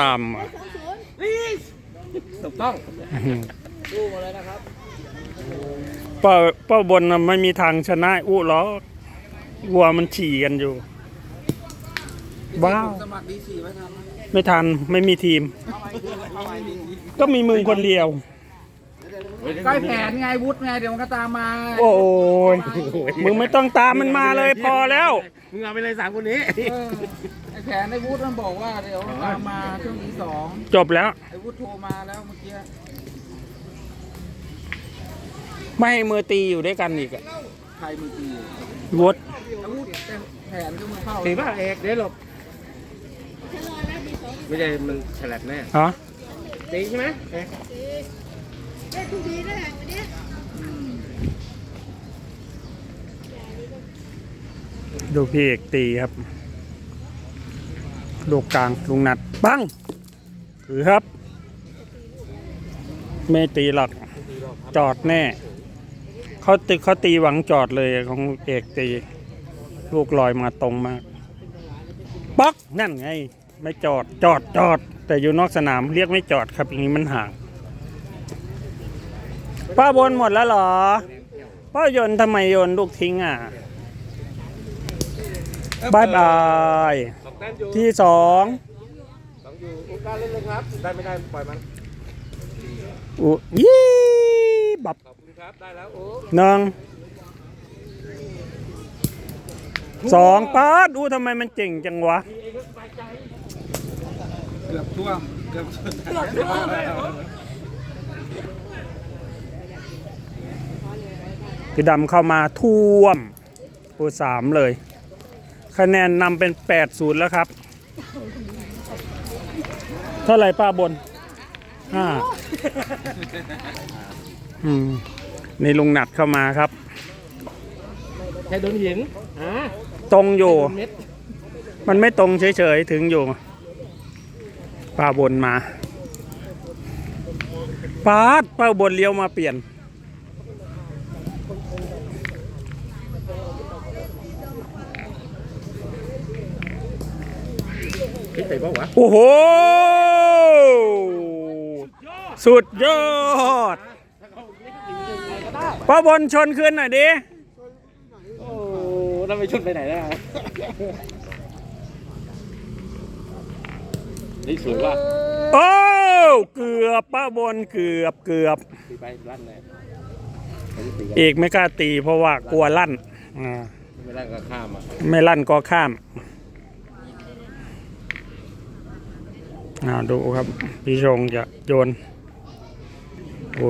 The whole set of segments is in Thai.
ตามอะถูกต้องป้าป้าบนน่ะไม่มีทางชนะอู้หรอกวัวมันฉี่กันอยู่ว้าวสมัครดีสี่ไว้ทำไหมไม่ทันไม่มีทีมก็มีมึงคนเดียวใกล้แผนไงวุฒิไงเดี๋ยวมันก็ตามมาโอ้ยมึงไม่ต้องตามมันมาเลยพอแล้ว มึงเอาไปเลยสามคนนี้ เออไอ้ แผนไอ้วุฒิมันบอกว่าเดี๋ยวมันตามมาช่วงที่สองจบแล้ว ไอ้วุฒิโทรมาแล้วเมื่อกี้ไม่ให้มือตีอยู่ด้วยกันอีกอะใครมือตีวดไอ้วุฒิแต่แผนก็มือเข้าตีป่ะเอกเดี๋ยวหลบไม่ใช่มันฉลับแน่ฮะตีใช่ไหมเอกดูพี่เอกตีครับ ลูกกลางลุงนัดปังคือครับ ไม่ตีหรอกจอดแน่เขาตีเขาตีหวังจอดเลยของเอกตี ลูกลอยมาตรงมากป๊อกนั่นไง ไม่จอดจอดจอด แต่อยู่นอกสนามเรียกไม่จอดครับอย่างนี้มันห่างป้าบนหมดแล้วหรอป้าโยนทำไมโยนลูกทิ้งอะบายบาย สองแต้มอยู่ที่สองสองอยู่โอกาสเล่นเลยครับ ได้ไม่ได้ปล่อยมัน อุยี่บับขอบคุณครับ ได้แล้วโอ้หนึ่งสองป้าดดูทำไมมันเจ๋งจังวะ เกือบท่วม เกือบท่วมพี่ดำเข้ามาท่วมปูสามเลย คะแนนนำเป็นแปดศูนย์แล้วครับ เท่าไหร่ป้าบนห้าอืมนี่ลุงหนัดเข้ามาครับแค่โดนหินอ่าตรงอยู่โดนเม็ดมันไม่ตรงเฉยๆ ถึงอยู่ ป้าบนมาป้าดป้าบนเลี้ยวมาเปลี่ยน คิดไปบ้างวะโอ้โห สุดยอดป้าบนชนขึ้นหน่อยดิ โอ้เราไปชุดไปไหนได้นี่สวยว่ะโอ้เกือบป้าบนเกือบเกือบ ตีไปลั่นเลยไม่ได้ตีกันเอกไม่กล้าตีเพราะว่ากลัวลั่นอ่าไม่ลั่นก็ข้ามอะ ไม่ลั่นก็ข้าม นาดูครับ พี่ชงจะโยนโอ้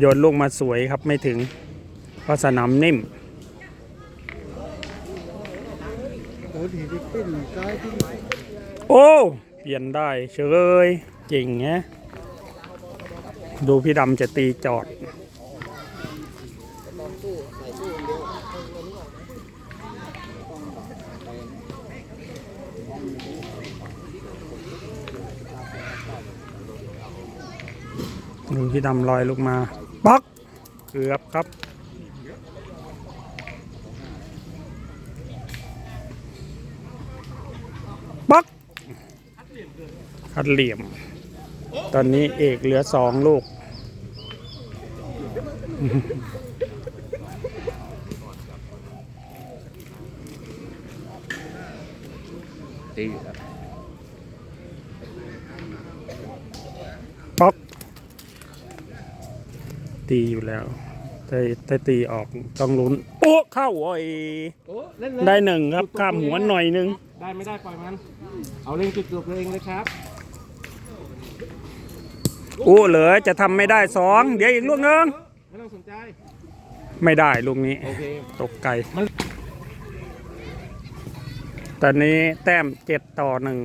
โยนลูกมาสวยครับไม่ถึง เพราะสนามนิ่มโอ้เปลี่ยนได้เฉยจริงแฮะดูพี่ดำจะตีจอด ดูพี่ดำลอยลงมาปักเกือบครับ ปักคัดเหลี่ยม ตอนนี้เอกเหลือสองลูก ตีอยู่ครับ ป๊อก ตีอยู่แล้วแต่แต่ตีออกต้องลุ้น โอ้เข้าโอ้ยโอ้เล่นเลยได้หนึ่งครับข้ามหัวหน่อยหนึง ได้ไม่ได้ปล่อยมัน เอาเล่นจุดตัวเองเลยครับโอ้เหลือจะทำไม่ได้สองเดี๋ยวอีกลูกหนึง ไม่ต้องสนใจ ไม่ได้ลูกนี้ โอเค ตกไกลมัน ตอนนี้แต้มเจ็ดต่อหนึ่ง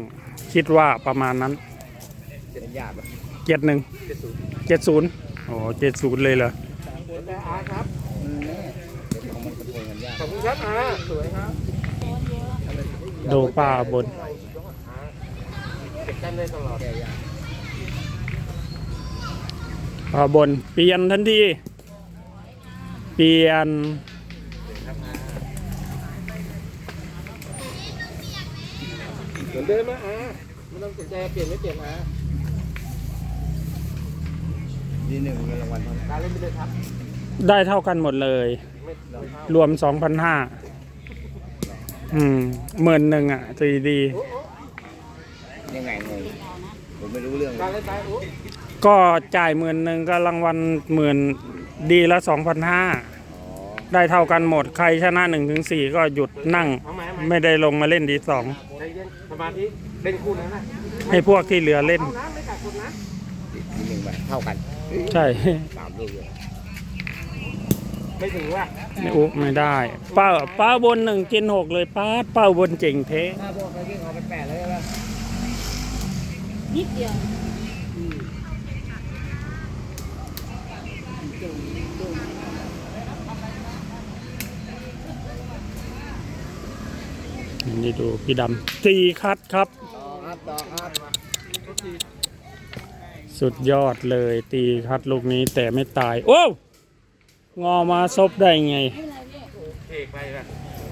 คิดว่าประมาณนั้น เจ็ดยากอะเจ็ดหนึ่งเจ็ดศูนย์ เจ็ดศูนย์โอ้เจ็ดศูนย์เลยเหรอแต่อาครับขอบคุณครับอาสวยครับดูป้าบนเก็บกันได้ตลอดป้าบน เปลี่ยนทันที เปลี่ยนเหมือนเดิมนะอาไม่ต้องสนใจเปลี่ยนไม่เปลี่ยนนะ นี่หนึ่งเงินรางวัลเท่าไหร่การเล่นไปเลยครับได้เท่ากันหมดเลยไม่เราเข้ารวมสองพันห้าอืมหมื่นหนึ่งอะตีดียังไงงงผมไม่รู้เรื่องเลการยเล่นไปโอ้ก็จ่ายหมื่นหนึ่งก็รางวัลหมื่นดีละสองพันห้าอ๋อได้เท่ากันหมดใครชนะหนึ่งถึงสี่ก็หยุดนั่ง เอาไหมเอาไหมไม่ได้ลงมาเล่นดีสองใจเย็นสมาธิเล่นคู่นั้นนะให้พวกที่เหลือเล่น เอานะไม่กัดคนนะมีหนึ่งใบเท่ากัน ใช่ สามลูกเลยไม่ถึงว่าไม่อุไม่ได้ป้าป้าบนหนึ่งกินหกเลยป้าดป้าบนเจ๋งเทถ้าพวกเขาที่เขาไปแปดเลยใช่ไหมนิดเดียวนี่ดูพี่ดำสี่คัดครับ ต่อครับต่อครับ สุดยอดเลยตีคัดลูกนี้แต่ไม่ตาย โอ้วงอมาซบได้ไงเอกไปละ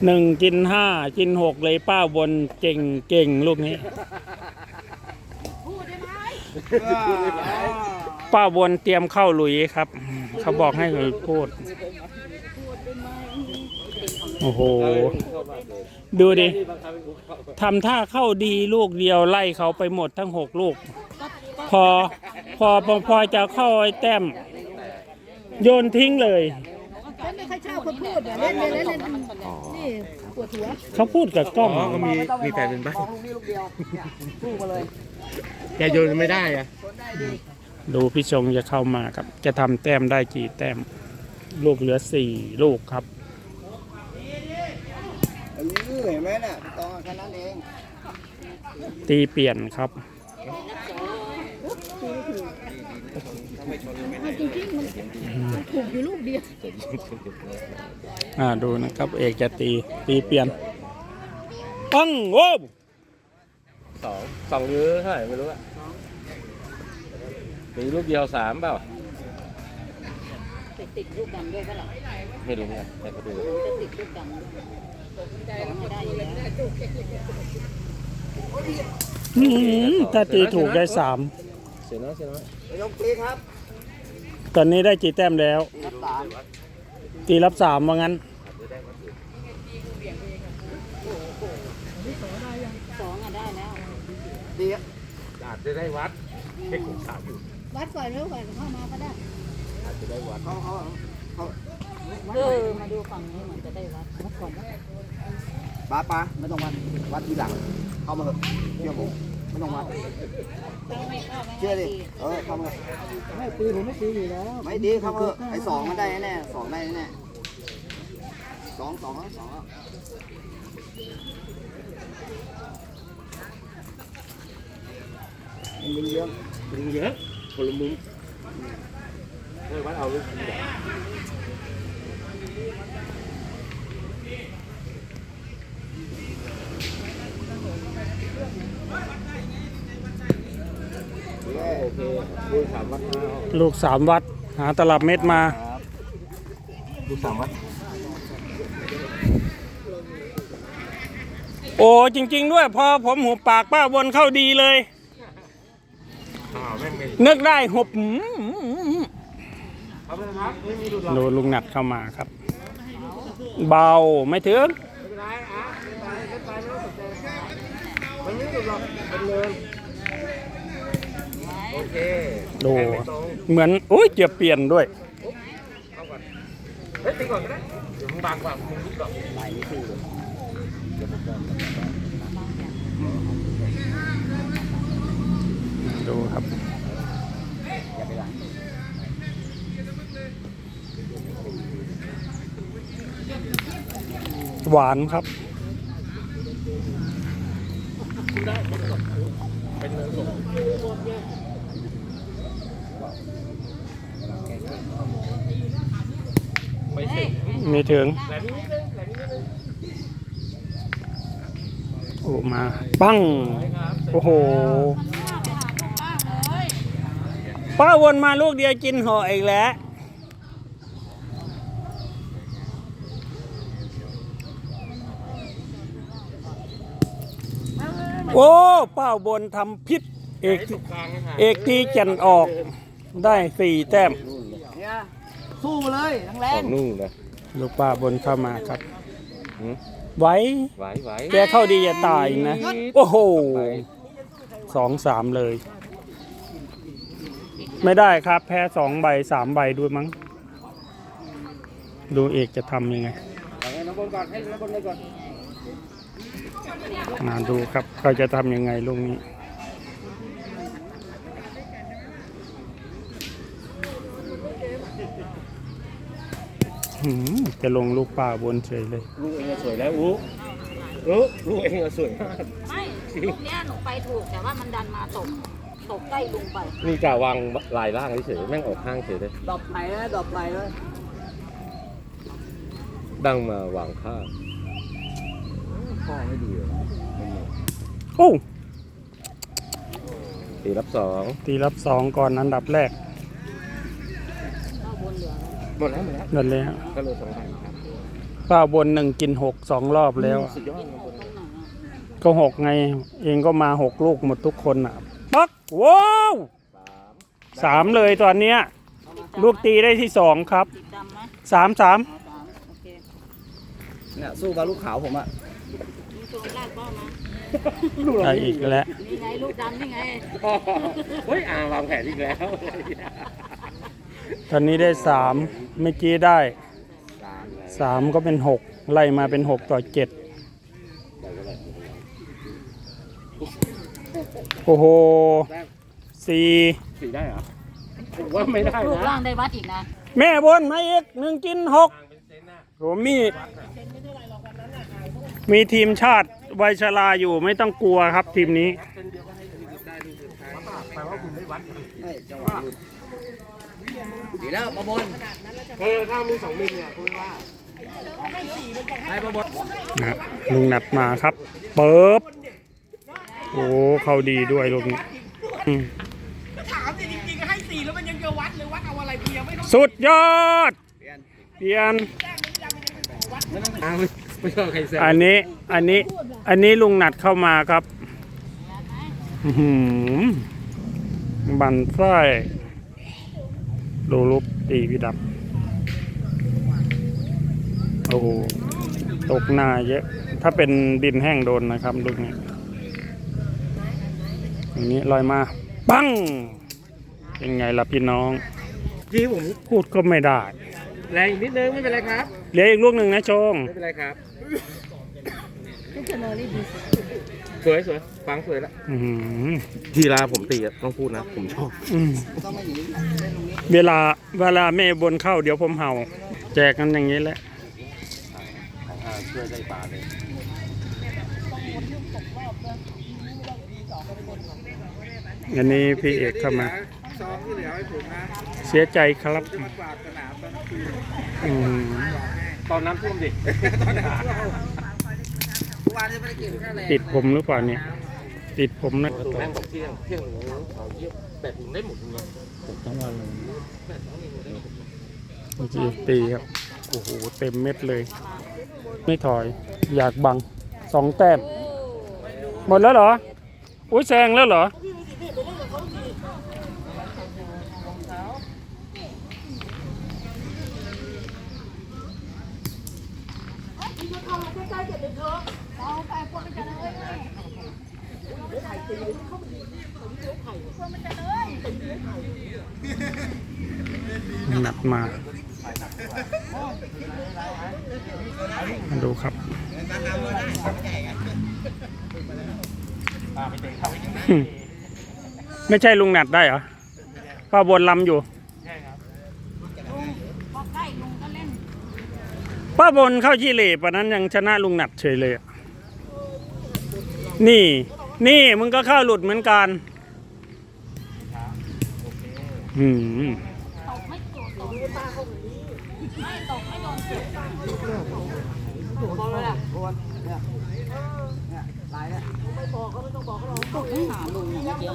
หนึ่งกินห้ากินหกเลยป้าบนเก่งเก่งลูกนี้ป้าบนเตรียมเข้าหลุยครับ เขาบอกให้หลุยพูด โอ้โห ดูดิทำท่าเข้าดีลูกเดียวไล่เขาไปหมดทั้งหกลูก พอพอพอพอจะเข้าไอ้แต้ม โยนทิ้งเลยเล่นไม่ค่อยชอบคนพูดเดี๋ยวเล่นเล่นเล่นนี่ปวดหัวเขาพูดกับกล้องก็มีมีแฟนเป็นบ้างแกโยนไม่ได้อะดูพี่ชงจะเข้ามาครับ จะทำแต้มได้กี่แต้ม ลูกเหลือสี่ลูกครับอันนี้เห็นไหมน่ะต่อแค่นั้นเองตีเปลี่ยนครับ จริงๆมันมันถูกอยู่ลูกเดียวอ่าดูนะครับ เอกจะตีตีเปลี่ยนปังโว้วสองสองหรือเท่าไหร่ไม่รู้อะมีลูกเดียวสามเปล่าไปติดลูกดำด้วยก็หรอไม่รู้เนี่ยแต่ก็ดูจะติดลูกดำด้วยสองไม่ได้อยู่แล้วอื้อหือถ้าตีถูกได้สามเสียน้อยเสียน้อยไม่ต้องตีครับ ตอนนี้ได้กี่แต้มแล้ว ตีรับสามว่างั้นสองอะได้แล้วตีอาจจะได้วัดเช็คของสามอยู่วัดก่อนแล้วก่อนเข้ามาก็ได้อาจจะได้วัดเขาเขาเขาเออมาดูฝั่งนี้เหมือนจะได้วัดวัดก่อนป้าป้าไม่ต้องวัดวัดทีหลังเข้ามาเถอะเชื่อผม ไม่ต้องวัดไม่เข้าเชื่อดิเออเข้ามาไม่ตีผมไม่ตีอยู่แล้วไม่ดีเข้ามาเถอไอ้สองมันได้แน่สองได้แน่สองสองแล้วสองแล้วมันเยอะดึงเยอะคนละมุมเฮ้ยวัดเอาลูกดีกว่ อเคดูสามวัดมาลูกสามวัด หาตลับเม็ดมาดูสามวัด โอ้จริง ๆ ด้วยพอผมหุบปากป้าบนเข้าดีเลยอ้าวแม่งไม่นึกได้หุบเอาไปนะครับไม่มีดูดหรอกดูลุงหนัดเข้ามาครับ เบาไม่ถึงไม่เป็นไรอะไม่เป็นไรไม่เป็นไรไม่ต้องสนใจมันไม่ดูดหรอกเป็นเนิน โอเคดูแทงไม่ตรงเหมือนอุ้ยเจ็บเปลี่ยนด้วย เอาก่อนเฮ้ยตีก่อนก็ได้เดี๋ยวมึงบางกว่ามึงลุกหรอกไหลสู้เลยดูครับอย่าไปหลังหวานครับ เป็นเนินสูง ไม่ถึงไม่ถึงแหลมนิดนึงแหลมนิดนึงโอ้มาปั้งโอ้โหป้าวนมาลูกเดียวกินห่ออีกแล้วโอ้ป้าบนทำพิษเอกเอกทีแก่นออกได้สี่แต้ม สู้มาเลยแรงนุ่งนะลูกป้าบนเข้ามาครับ หืมไหว้ ไหวไหวแกเข้าดีจะตายนะ โอ้โหสองสามเลย ไม่ได้ครับ แพ้สองใบสามใบด้วยมั้ง ดูเอกจะทำยังไงๆให้น้องบนก่อนให้น้องบนเลยก่อน มาดูครับเขาจะทำยังไงลูกนี้ จะลงลูกป่าบนเฉยเลย ลูกเองอะสวยแล้วอู้รู้ลูกเองอะสวยมากไม่ลูกเนี้ยหนูไปถูกแต่ว่ามันดันมาตกตกใกล้ลุงไป นี่กะวางลายล่างเฉยๆแม่งออกข้างเฉยเลยดอกไหลนะดอกไหลเลยดังมาวางข้างพ่อไม่ดีเลยโอ้ตีรับสองตีรับสองก่อนอันดับแรก หมดแล้วหมดแล้วนั่นเลยฮะก็เลยสองพันครับป้าบนหนึ่งกินหกสองรอบแล้วอะสุดยอดครับก็หกไง เองก็มาหกลูกหมดทุกคนอะปักว้าวสามเลยตอนเนี้ย ลูกตีได้ที่สองครับติดดำไหมสามสามเอาสามโอเคเนี่ยสู้กับลูกขาวผมอะมีตัวลากเป้ามาได้อีกแล้ว นี่ไงลูกดำนี่ไง เฮ้ยอ่าวางแผนอีกแล้ว ตอนนี้ได้สามเมื่อกี้ได้สามก็เป็นหกไล่มาเป็นหกต่อเจ็ดโอ้โหสี่สีได้เหรอผมว่าไม่ได้ลูกนะล่างได้วัดอีกนะแม่บนมาอีกหนึ่งกินหกโหมีมีทีมชาติวัยชราอยู่ไม่ต้องกลัวครับทีมนี้ดี แล้วมาบนเออถ้ามีสองมิลเนี่ยคุณว่าให้มาบนนะลุงหนัดมาครับเปิบโอ้เข้าดีด้วยลูกนี้อืมถามจริงๆให้สี่แล้วมันยังจะวัดเลยวัดเอาอะไรเพียงไม่ต้องสุดยอดเปลี่ยนไม่ชอบใครแซวอันนี้อันนี้อันนี้ลุงหนัดเข้ามาครับอื้อหือบันไส้ ดูลูกตีพี่ดับ โอ้โห ตกหน้าเยอะ ถ้าเป็นดินแห้งโดนนะครับลูกนี้อย่างนี้ลอยมาปังเป็นไงล่ะพี่น้อง จีผมพูดก็ไม่ได้ แรงอีกนิดนึงไม่เป็นไรครับ เหลืออีกลูกหนึ่งนะโชง ไม่เป็นไรครับทุกคนเลยดี สวยสวยฟังสวยแล้วอื้อหือทีลาผมตีอะต้องพูดนะ ผมชอบอืมเวลาเวลาแม่บนเข้าเดี๋ยวผมเห่า แจกกันอย่างนี้แหละช่วยได้ปลาเลยอันนี้พี่เอกเข้ามา ซองที่เหลือให้ผมนะเสียใจครับจะมากวาดสนามตอนกลางคืนอืมตอนน้ำท่วมดิเมื่อวาน จะไม่ได้กินข้าวแรงติดผมหรือเปล่าเนี่ย ติดผมนะแม่งบอกเที่ยงเที่ยงหนูเอาเยี่ยมแต่ถึงได้หมดเลยทั้งวันเลยเมื่อกี้ตีครับ โอ้โห เต็มเม็ดเลย ไม่ถอย อยากบังสองแต้ม หมดแล้วเหรอ อุ้ยแซงแล้วเหรอ หนัก มา มาดูครับไม่ใช่ลุงหนัดได้เหรอป้าบนลำอยู่พอใกล้ลุงก็เล่นป้าบนเข้ายี่เหล่ปะนั้นยังชนะลุงหนัดเฉยเลย นี่ นี่มึงก็เข้าหลุดเหมือนกัน อืม ตกไม่ตกตกไม่ตกไม่โดนเสีย บนเลยอะบนเนี่ยเนี่ยลายเนี่ย ตกไม่หาลุงเมื่อกี้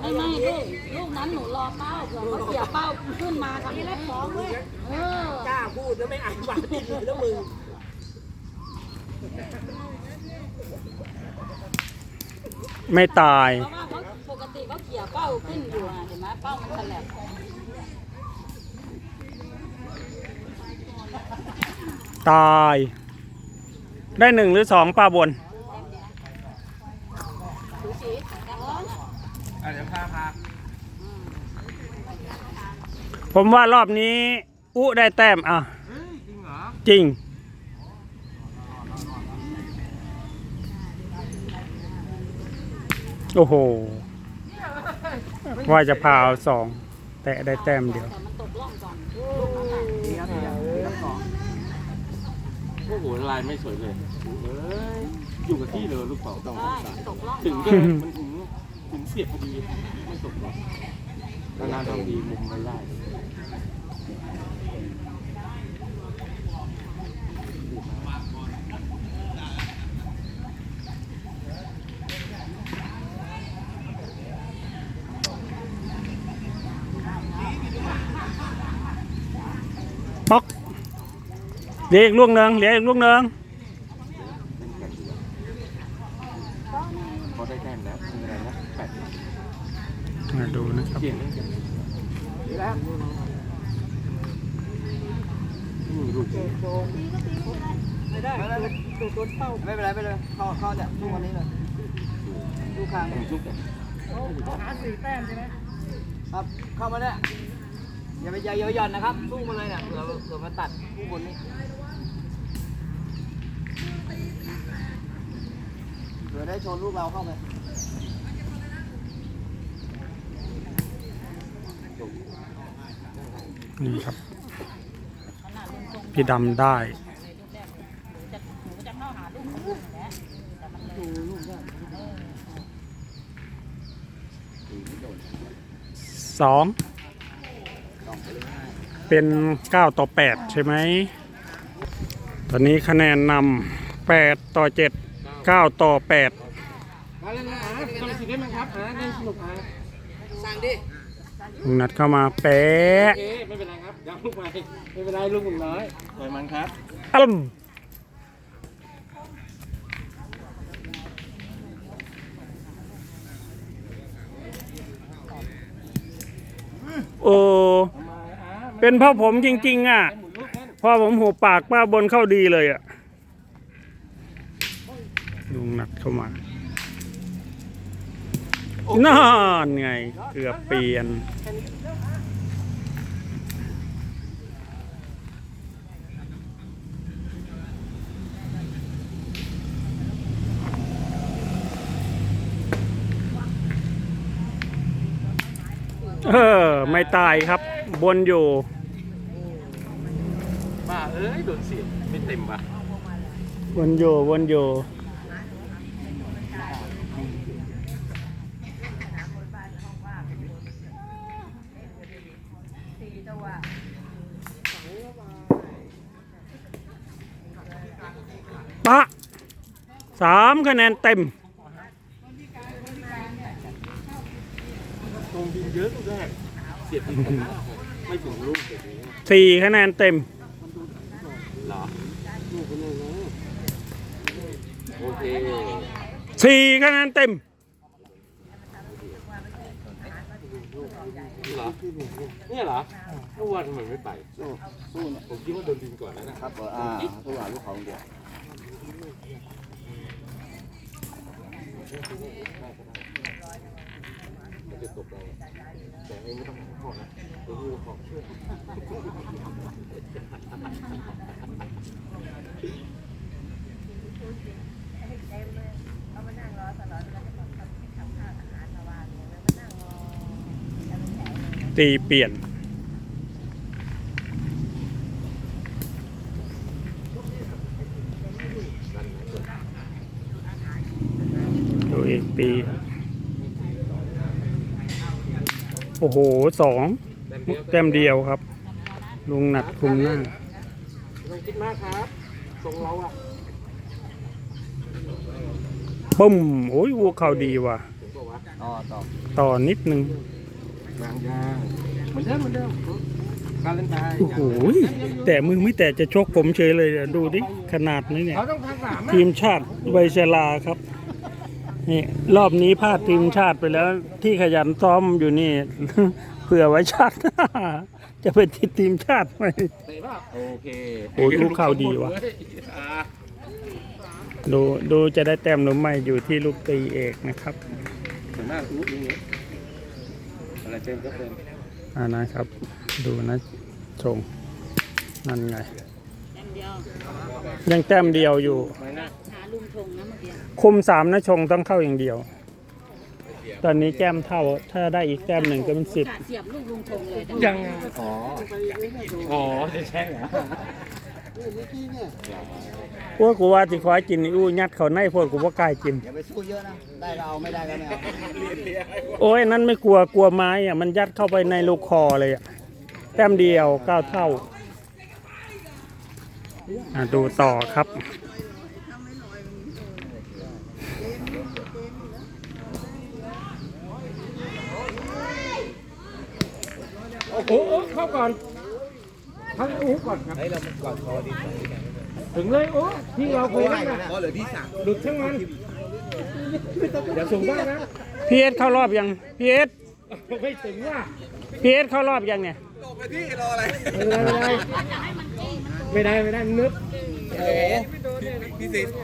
ไม่ไม่ลูกลูกนั้นหนูรอเป้าเผื่อเขาเกี่ยเป้าขึ้นมาทำนี้แล้วของเลยเออกล้าพูดแล้วไม่อ่านปากติดเลยแล้วมึง ไม่ตาย เพราะว่าเขาปกติเขาเกี่ยวเป้าขึ้นอยู่นะเห็นไหมเป้ามันฉลับตาย ได้หนึ่งหรือสองปลาบน ดูสิแดงสองอะเดี๋ยวพาพาผมว่ารอบนี้ อุได้แต้มอะ เฮ้ยจริงเหรอ จริง โอ้โห ว่าจะพาเอาสอง แต่ได้แต้มเดียว แต่มันตกล่องก่อนดีครับดีครับดีครับสองโอ้โหลายไม่สวยเลยเอ้ยอยู่กับที่เลยลูกเป๋าต้องใช่ตกล่องถึงก่อนก็มันถึงถึงเสียบพอดีไม่ตกหรอกนานๆทำดีมุมไม่ได้ เหลี้ยอีกลูกหนึ่งเหลี้ยอีกลูกหนึ่งพอได้แต้มแล้วเป็นอะไรนะแปดมาดูนะครับเปลี่ยนเรื่องกันดีแล้วนี่ลูกไม่ได้ไม่เป็นไรไม่เป็นไรไม่เป็นไรเข้าเข้าเนี่ยลูกวันนี้เลยลูกคางผมชุกกันครับเข้ามาเนี่ยอย่าไปใจเยอะหย่อนนะครับ สู้มาเลยเนี่ยเผื่อเผื่อมาตัดคู่บนนี้ ผื่อได้ชนลูกเราเข้าไปนี่ครับ พี่ดำได้จะหนูจะเข้าต่มันเลยสอง เป็น 9 ต่อ 8 ใช่ไหม ตอนนี้คะแนนนำ8 ต่อ 7 9 ต่อ8มาเลยนะอะทำสิได้ไหมครับอะเล่นสนุกอะสั่งดิลุงนัดเข้ามาแป๊ะโอเคไม่เป็นไรครับยังลูกใหม่ไม่เป็นไรลูกหนุ่มน้อยปล่อยมันครับ อัลมโอ้ มาอะเป็นเพ่อผมจริง ๆ อะ หมุนลูกนั่นพอผมหูปากป้าบนเข้าดีเลยอะ ลุงนัดเข้ามา นั่นไง เกือบเปลี่ยน เออ ไม่ตายครับ บนอยู่ บ้าเอ้ย โดนเสียบไม่เต็มว่ะ วนอยู่วนอยู่ สามคะแนนเต็มตรงดินเยอะลูกแรกเสียบถึงไม่ถึงลูกเสียบอย่างนี้สี่คะแนนเต็มเหรอลูกเป็นยังไงโอเคสี่คะแนนเต็มเหรอเนี่ยเหรอเมื่อวานทำไมไม่ไปสู้สู้เนี่ยผมคิดว่าโดนดินก่อนแล้วนะครับเอออ่าสู้หาลูกเขาคนเดียว มัน จะตกเราแต่เองไม่ต้องขอนะดูขอบเชื่อตีเปลี่ยน เอกตีโอ้โหสองแต้มเดียวครับ ลุงหนัดคุมหน้าไม่ต้องคิดมากครับทรงเราอะปุ้มโอ้ยวัวเข่าดีว่ะ ต่อต่อต่อนิดนึงยางยางเหมือนเดิมเหมือนเดิมการเล่นไทยโอ้โหแต่มือไม่แต่จะชกผมเฉยเลยอะดูดิ ขนาดนี้เนี่ย เขาต้องทำสามทีมชาติไวเชลาครับ นี่รอบนี้พลาดทีมชาติไปแล้ว ที่ขยันซ้อมอยู่นี่ เผื่อไว้ชาติ จะเป็นทีมชาติไหม เตะป่ะโอเคโอ้ยลูกเข้าดีว่ะ อ่าดูดูจะได้แต้มหรือไม่อยู่ที่ลูกตีเอกนะครับส่วนมากรู้อย่างนี้อะไรเต็มก็เต็มอ่านะครับ ดูนะชงนั่นไงแต้มเดียวยังแต้มเดียวอยู่ ไม่น่าหา ลุงชงนะเมื่อกี้คุมสามนะชงต้องเข้าอย่างเดียว ตอนนี้แก้มเท่า ถ้าได้อีกแต้มหนึ่งก็เป็นสิบกะเสียบลูกลุงชงเลยยังไงอ๋อ อ๋อจะแช่งเหรอว่ากูว่าสิขอกินนี่อู้ยัดเขาในโพดกูว่ากล้ากิน อย่าไปสู้เยอะนะ ได้ก็เอาไม่ได้ก็ไม่เอาโอ้ยนั่นไม่กลัวกลัวไม้อะมันยัดเข้าไปในลูกคอเลยอะแต้มเดียวเก้าเท่าอะดูต่อครับ โอ้โหเข้าก่อนเข้าอู้ก่อนครับ เฮ้ยเราก่อนคอดีถึงเลยโอ้ที่เราคุยกันนะคอเหลือที่สามหลุดช่างมันเดี๋ยวส่งบ้างนะพีเอสเข้ารอบยังพีเอสไม่ถึงว่าพีเอสเข้ารอบยังเนี่ยไม่ได้ไม่ได้ไม่ได้นึกโอ้พี่สิทธิ์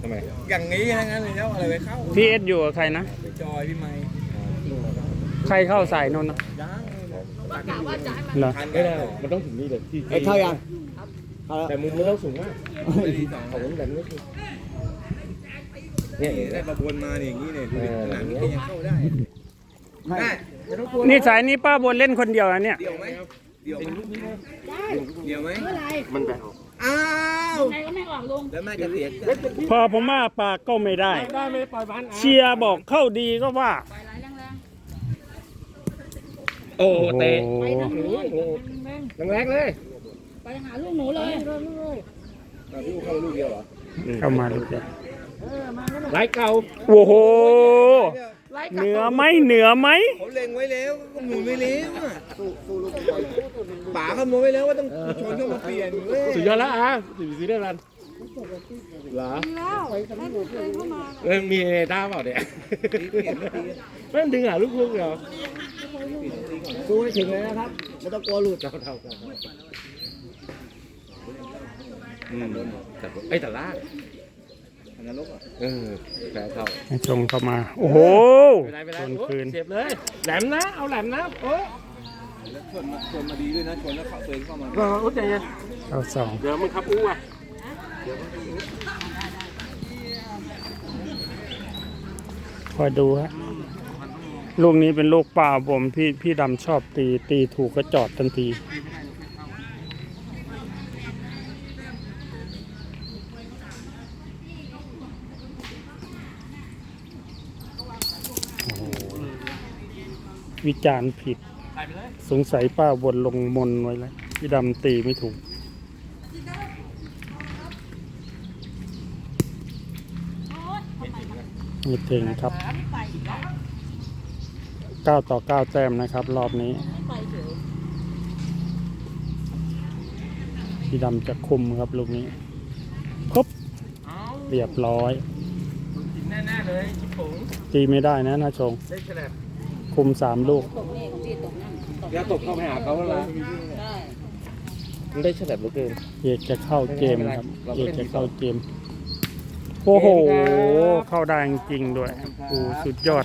ทำไมอย่างนี้ทั้งนั้นเลยแล้วอะไรไปเข้าพีเอสอยู่กับใครนะจอยพี่ไม้ใครเข้าสายนนท์นะ เหรอไม่ได้ มันต้องถึงนี่เลยที่เฮ้ยเข้ายังเข้าแล้วแต่มุมมันต้องสูงมากของผมแต่ไม่สูงเนี่ยได้มาบวนมาอย่างนี้เนี่ยเออหลังนี้ยังเข้าได้ได้ไม่ต้องกลัวนี่สายนี้ป้าบนเล่นคนเดียวนะเนี่ย เดี่ยวไหมเดี่ยวไหมเดี่ยวไหมเมื่อไหรมันแบกอ้าวไหนก็ไม่ออกลุงแล้วแม่จะเสียพอผมว่าปากก็ไม่ได้ได้ไม่ปล่อยบ้านเชียร์บอกเข้าดีก็ว่าไปไหลแรง โอ้โอ้โหเตะๆไปทางนู้นแรงๆเลยไปหาลูกหนูเลยพี่เข้าลูกเดียวเหรอเข้ามาดูสิไล่เก่าโอ้โหเหนือไหมเหนือไหมเขาเล็งไว้แล้วก็หมุนไว้แล้วอะป๋าคำนวณไว้แล้วว่าต้องชนเข้ามาเปลี่ยนเว้ยสุดยอดแล้วอะสีสีได้รัน เหรอเออมีด้าเปล่าเนี่ยไม่ดึงหาลูกลูกเหรอสู้ให้ถึงเลยนะครับไม่ต้องกลัวหลุดเท่าเท่ากันอืมแต่ไอ้แต่ล่างนรกอะเออแพ้เท่าให้ชงเข้ามา โอ้โหไม่ได้ไม่ได้ชนคืน เสียบเลย แหลมนะ เอาแหลมนะโอ้ชนมาชนมาดีด้วยนะชนแล้วเขาเดินเข้ามา เออโอ้ใจเย็นเข้าสอง เดี๋ยวมึงขับอู้อะ คอยดูฮะลูกนี้เป็นลูกป่าผมพี่พี่ดำชอบตีตีถูกก็จอดทันทีโอ้โหวิจารณ์ผิด สงสัยป้าบนลงมนไว้แล้วพี่ดำตีไม่ถูก มีเพลงครับ9ต่อ9แต้มนะครับ รอบนี้พี่ดำจะคุมครับลูกนี้ครบเรียบร้อยแน่ๆเลยชิปผงตีไม่ได้นะนาชงได้ฉลับคุมสามลูกตกนี่ของพี่ตกนั่นตกอย่าตกเข้าไปหาเขาแล้วนะได้มันได้ฉลับเหลือเกินเอกจะเข้าเกมครับเราเอก็กเล่นจะดีเข้าต่อเกม โอ้โหเอกครับเข้าได้จริงๆด้วยโอ้สุดยอด